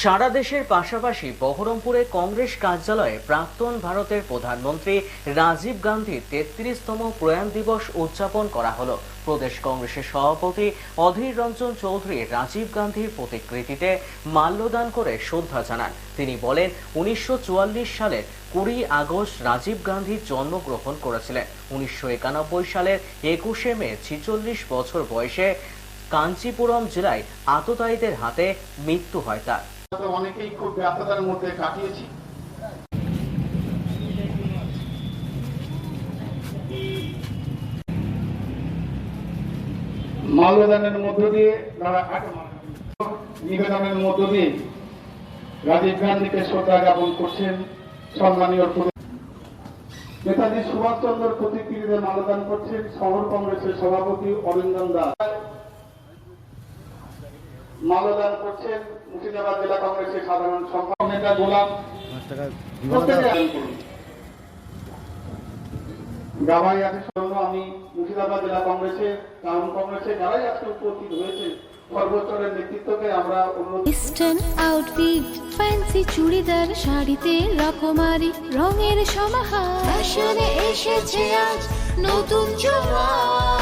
সারা দেশের পাশাপাশি বহরমপুরে কংগ্রেস কার্যালয়ে প্রাক্তন ভারতের প্রধানমন্ত্রী রাজীব গান্ধীর তেত্রিশতম প্রয়াণ দিবস উদযাপন করা হলো। প্রদেশ কংগ্রেসের সভাপতি অধীর রঞ্জন চৌধুরী রাজীব গান্ধীর প্রতিকৃতিতে মাল্যদান করে শ্রদ্ধা জানান। তিনি বলেন, উনিশশো চুয়াল্লিশ সালের কুড়ি আগস্ট রাজীব গান্ধী জন্মগ্রহণ করেছিলেন। উনিশশো একানব্বই সালের একুশে মে, ছিচল্লিশ বছর বয়সে কাঞ্চিপুরম জেলায় আততায়ীদের হাতে মৃত্যু হয় তার। অনেকেই খুব ব্যস্ততার মধ্যে কাটিয়েছি। মাল্যদানের মধ্য দিয়ে তারা নিবেদনের মধ্য দিয়ে রাজীব গান্ধীকে শ্রদ্ধা জ্ঞাপন করছেন, সম্মানীয় নেতাজি সুভাষচন্দ্র প্রতিকৃতিতে মালদান করছেন, শহর কংগ্রেসের সভাপতি অরিন্দম দাস। মাল্যদান করছেন মুর্শিদাবাদ জেলা কংগ্রেসের সাধারণ সম্পাদক নেতা গোলাম আছে জন্য আমি মুর্শিদাবাদ জেলা কংগ্রেসের টাউন কংগ্রেসের যারাই আজকে উপস্থিত হয়েছে নেতৃত্বকে আমরা অনুরোধ ইস্টার্ন আউটফিট ফ্যান্সি চুড়িদার শাড়িতে রকমারি রঙের সমাহার। ফ্যাশনে এসেছে আজ নতুন সুনিতা